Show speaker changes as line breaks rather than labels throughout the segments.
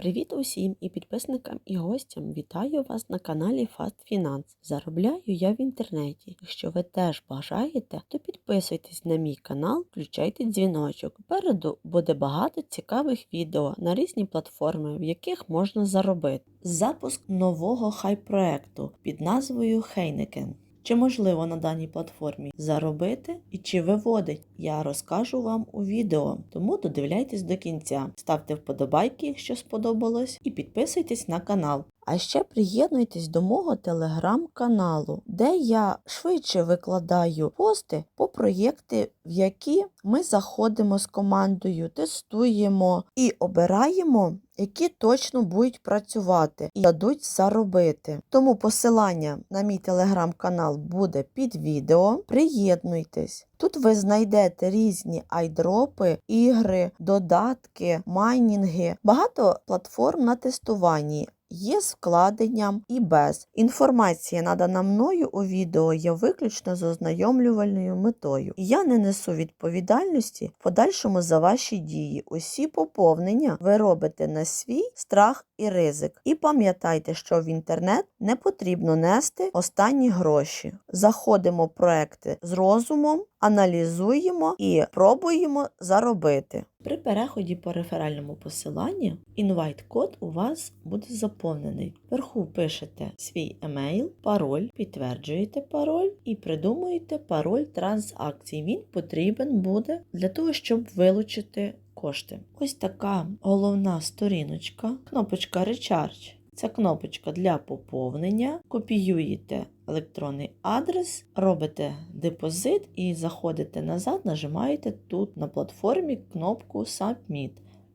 Привіт усім і підписникам і гостям. Вітаю вас на каналі Fast Finance. Заробляю я в інтернеті. Якщо ви теж бажаєте, то підписуйтесь на мій канал, включайте дзвіночок. Попереду буде багато цікавих відео на різні платформи, в яких можна заробити. Запуск нового хай-проекту під назвою Heineken. Чи можливо на даній платформі заробити і чи виводить, я розкажу вам у відео. Тому додивляйтесь до кінця. Ставте вподобайки, якщо сподобалось, і підписуйтесь на канал. А ще приєднуйтесь до мого телеграм-каналу, де я швидше викладаю пости по проєкти, в які ми заходимо з командою, тестуємо і обираємо, які точно будуть працювати і дадуть заробити. Тому посилання на мій телеграм-канал буде під відео. Приєднуйтесь. Тут ви знайдете різні айдропи, ігри, додатки, майнінги, багато платформ на тестуванні. Є з вкладенням і без. Інформація, надана мною у відео, є виключно з ознайомлювальною метою. Я не несу відповідальності в подальшому за ваші дії. Усі поповнення ви робите на свій страх і ризик. І пам'ятайте, що в інтернет не потрібно нести останні гроші. Заходимо в проекти з розумом, аналізуємо і пробуємо заробити. При переході по реферальному посиланню інвайт-код у вас буде заповнений. Вверху пишете свій емейл, пароль, підтверджуєте пароль і придумуєте пароль транзакцій. Він потрібен буде для того, щоб вилучити кошти. Ось така головна сторіночка, кнопочка Recharge. Це кнопочка для поповнення. Копіюєте електронний адрес, робите депозит і заходите назад, нажимаєте тут на платформі кнопку Submit.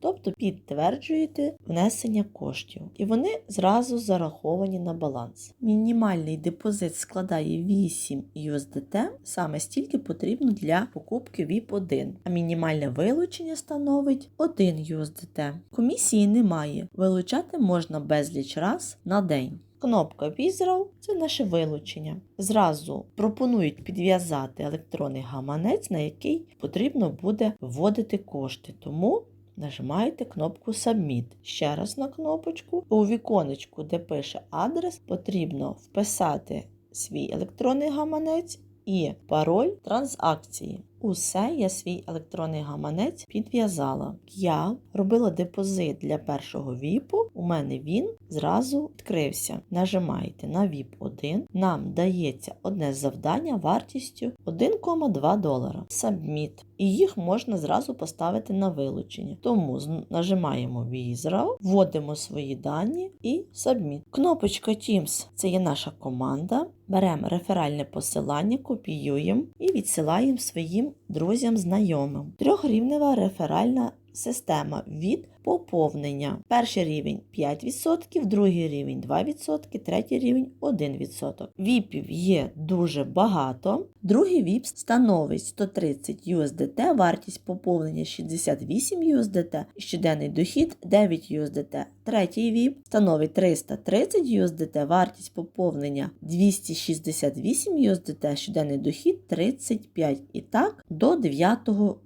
Тобто підтверджуєте внесення коштів, і вони зразу зараховані на баланс. Мінімальний депозит складає 8 USDT, саме стільки потрібно для покупки VIP 1, а мінімальне вилучення становить 1 USDT. Комісії немає, вилучати можна безліч раз на день. Кнопка Withdraw – це наше вилучення. Зразу пропонують підв'язати електронний гаманець, на який потрібно буде вводити кошти. Тому нажимаєте кнопку Submit. Ще раз на кнопочку. У віконечку, де пише адрес, потрібно вписати свій електронний гаманець і пароль транзакції. Усе я свій електронний гаманець підв'язала. Я робила депозит для першого віпу. У мене він зразу відкрився. Нажимаєте на VIP 1. Нам дається одне завдання вартістю 1,2 долара. Submit. І їх можна зразу поставити на вилучення. Тому нажимаємо Візрав, вводимо свої дані і Submit. Кнопочка Teams це є наша команда. Беремо реферальне посилання, копіюємо і відсилаємо своїм друзям, знайомим. Трьохрівнева реферальна система від поповнення. Перший рівень 5%, другий рівень 2%, третій рівень 1%. Віпів є дуже багато. Другий віп становить 130 USDT, вартість поповнення 68 USDT, щоденний дохід 9 USDT. Третій віп становить 330 USDT, вартість поповнення 268 USDT, щоденний дохід 35 і так до 9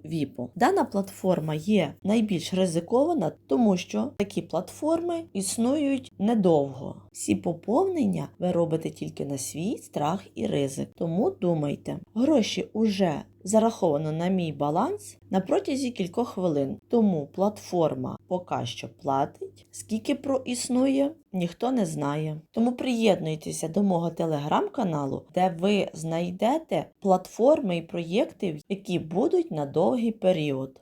віпу. Дана платформа є найбільш ризикована, тому що такі платформи існують недовго. Всі поповнення ви робите тільки на свій страх і ризик. Тому думайте, гроші уже зараховано на мій баланс на протязі кількох хвилин. Тому платформа поки що платить, скільки проіснує, ніхто не знає. Тому приєднуйтеся до мого телеграм-каналу, де ви знайдете платформи і проєкти, які будуть на довгий період.